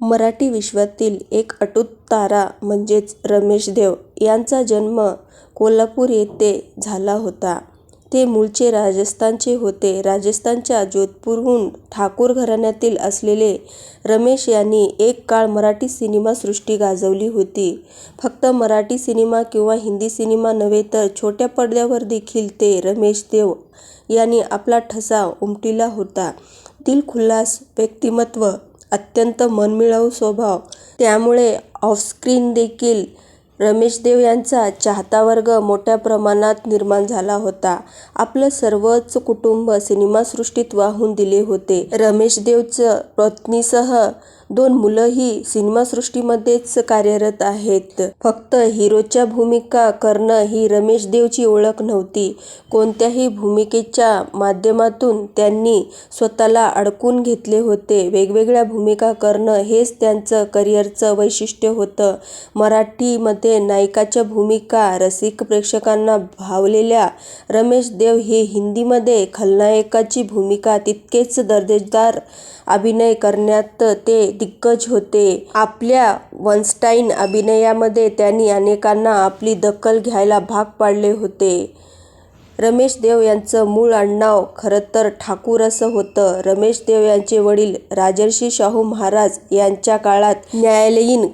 मराठी विश्वातील एक अतूट तारा म्हणजेच रमेश देव यांचा जन्म कोल्हापूर येथे झाला होता. ते मूळचे राजस्थानचे होते. राजस्थानच्या जोधपूरहून ठाकूर घराण्यातील असलेले रमेश यांनी एक काळ मराठी सिनेमासृष्टी गाजवली होती. फक्त मराठी सिनेमा किंवा हिंदी सिनेमा नव्हे तर छोट्या पडद्यावर देखील ते रमेश देव यांनी आपला ठसा उमटविला होता. दिलखुलास व्यक्तिमत्व, अत्यंत मनमिळावू स्वभाव त्यामुळे ऑफस्क्रीन देखील रमेश देव यांचा चाहता वर्ग मोठ्या प्रमाणात निर्माण झाला होता. आपलं सर्वच कुटुंब सिनेमासृष्टीत वाहून दिले होते. रमेश देवचं पत्नीसह दोन मुलंही सिनेमासृष्टीमध्येच कार्यरत आहेत. फक्त हिरोच्या भूमिका करणं ही रमेश देवची ओळख नव्हती. कोणत्याही भूमिकेच्या माध्यमातून त्यांनी स्वतःला अडकवून घेतले होते. वेगवेगळ्या भूमिका करणं हेच त्यांचं करिअरचं वैशिष्ट्य होतं. मराठीमध्ये नायकाच्या भूमिका रसिक प्रेक्षकांना भावलेल्या रमेश देव हे हिंदीमध्ये खलनायकाची भूमिका तितकेच दर्जेदार अभिनय करण्यात ते दिग्गज होते. आपल्या वनस्टाईन अभिनयामध्ये त्यांनी अनेकांना आपली दखल घ्यायला भाग पाडले होते. रमेश देव यांचं मूळ आडनाव खरंतर ठाकूर असं होतं. रमेश देव यांचे वडील राजर्षी शाहू महाराज यांच्या काळात न्यायालयीन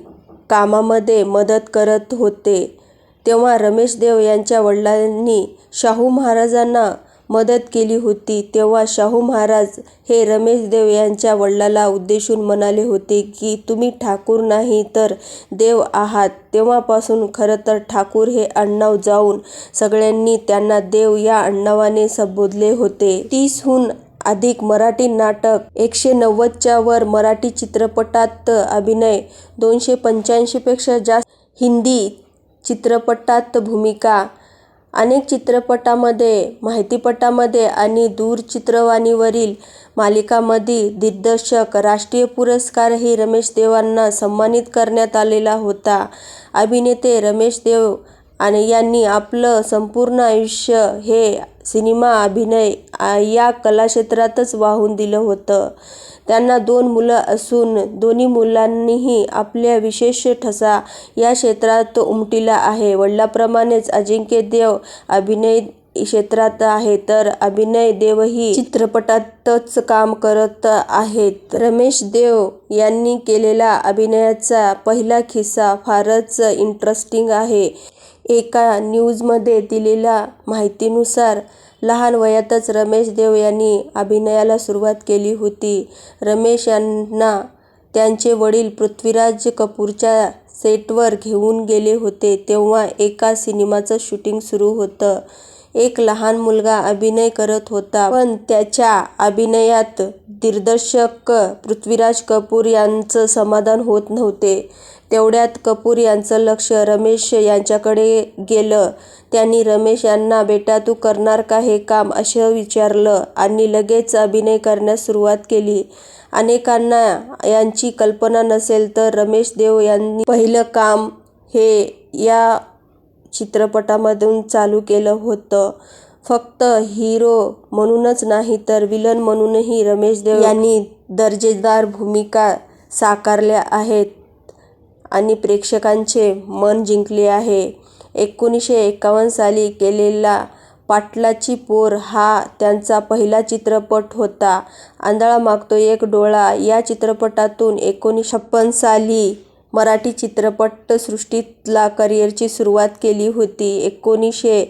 कामामध्ये मदत करत होते. तेव्हा रमेश देव यांच्या वडिलांनी शाहू महाराजांना मदत केली होती तेव्हा शाहू महाराज हे रमेश देव यांच्या वडिलाला उद्देशून म्हणाले होते की तुम्ही ठाकूर नाही तर देव आहात. तेव्हापासून खरंतर ठाकूर हे आडनाव जाऊन सगळ्यांनी त्यांना देव या आडनावाने संबोधले होते. तीसहून अधिक मराठी नाटक एकशे नव्वदच्या वर मराठी चित्रपटांत अभिनय, दोनशे पंच्याऐंशीपेक्षा जास्त हिंदी चित्रपटांत भूमिका, अनेक चित्रपटामध्ये माहितीपटामध्ये आणि दूरचित्रवाणीवरील मालिकांमधील दिग्दर्शक, राष्ट्रीय पुरस्कारही रमेश देवांना सन्मानित करण्यात आलेला होता. अभिनेते रमेश देव यांनी आपलं संपूर्ण आयुष्य हे सिनेमा अभिनय या कलाक्षेत्रातच वाहून दिलं होतं. त्यांना दोन मुलं असून दोन्ही मुलांनीही आपला विशेष ठसा या क्षेत्रात उमटीला आहे. वडिलांप्रमाणेच अजिंक्य देव अभिनय क्षेत्रात आहे तर अभिनय देवही चित्रपटातच काम करत आहेत. रमेश देव यांनी केलेला अभिनयाचा पहिला किस्सा फारच इंटरेस्टिंग आहे. एका न्यूजमध्ये दिलेल्या माहितीनुसार लहान वयातच रमेश देव यांनी अभिनयाला सुरुवात केली होती. रमेश यांना त्यांचे वडील पृथ्वीराज कपूरच्या सेटवर घेऊन गेले होते. तेव्हा एका सिनेमाचं शूटिंग सुरू होतं. एक लहान मुलगा अभिनय करत होता पण त्याच्या अभिनयात दिग्दर्शक पृथ्वीराज कपूर यांचं समाधान होत नव्हते. तेवढ्यात कपूर यांचं लक्ष रमेश यांच्याकडे गेलं. त्यांनी रमेश यांना बेटा तू करणार का हे काम असं विचारलं आणि लगेच अभिनय करण्यास सुरुवात केली. अनेकांना याची कल्पना नसेल तर रमेश देव यांनी पहिलं काम हे या चित्रपटामधून चालू केलं होतं. फक्त हिरो म्हणूनच नाही तर विलन म्हणूनही रमेश देव यांनी दर्जेदार भूमिका साकारल्या आहेत आणि प्रेक्षकांचे मन जिंकले आहे. एकोणीसशे एकावन्न साली केलेला पाटलाची पोर हा त्यांचा पहिला चित्रपट होता. आंधळा मागतो एक डोळा या चित्रपटातून एकोणीस छप्पन साली मराठी चित्रपटसृष्टीतला करिअरची सुरुवात केली होती. एकोणीसशे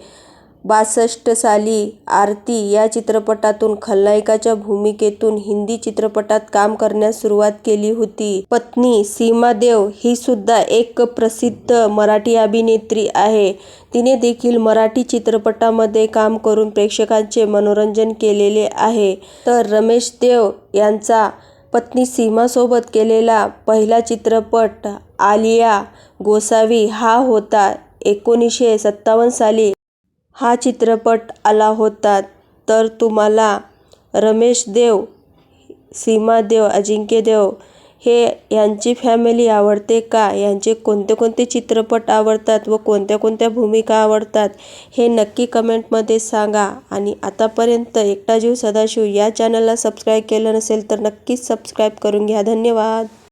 बासष्ट साली आरती या चित्रपटातून खलनायकाच्या भूमिकेतून हिंदी चित्रपटात काम करण्यास सुरुवात केली होती. पत्नी सीमा देव हीसुद्धा एक प्रसिद्ध मराठी अभिनेत्री आहे. तिने देखील मराठी चित्रपटामध्ये काम करून प्रेक्षकांचे मनोरंजन केलेले आहे. तर रमेश देव यांचा पत्नी सीमासोबत केलेला पहिला चित्रपट आलिया गोसावी हा होता. एकोणीसशे सत्तावन्न साली हा चित्रपट आला होता. तर तुम्हाला रमेश देव, सीमा देव, अजिंक्य देव हे यांची फॅमिली आवडते का? यांचे कोणते कोणते चित्रपट आवडतात व कोणत्या कोणत्या भूमिका आवडतात हे नक्की कमेंटमध्ये सांगा. आणि आतापर्यंत एकटा जीव सदाशिव या चॅनलला सबस्क्राईब केलं नसेल तर नक्कीच सबस्क्राईब करून घ्या. धन्यवाद.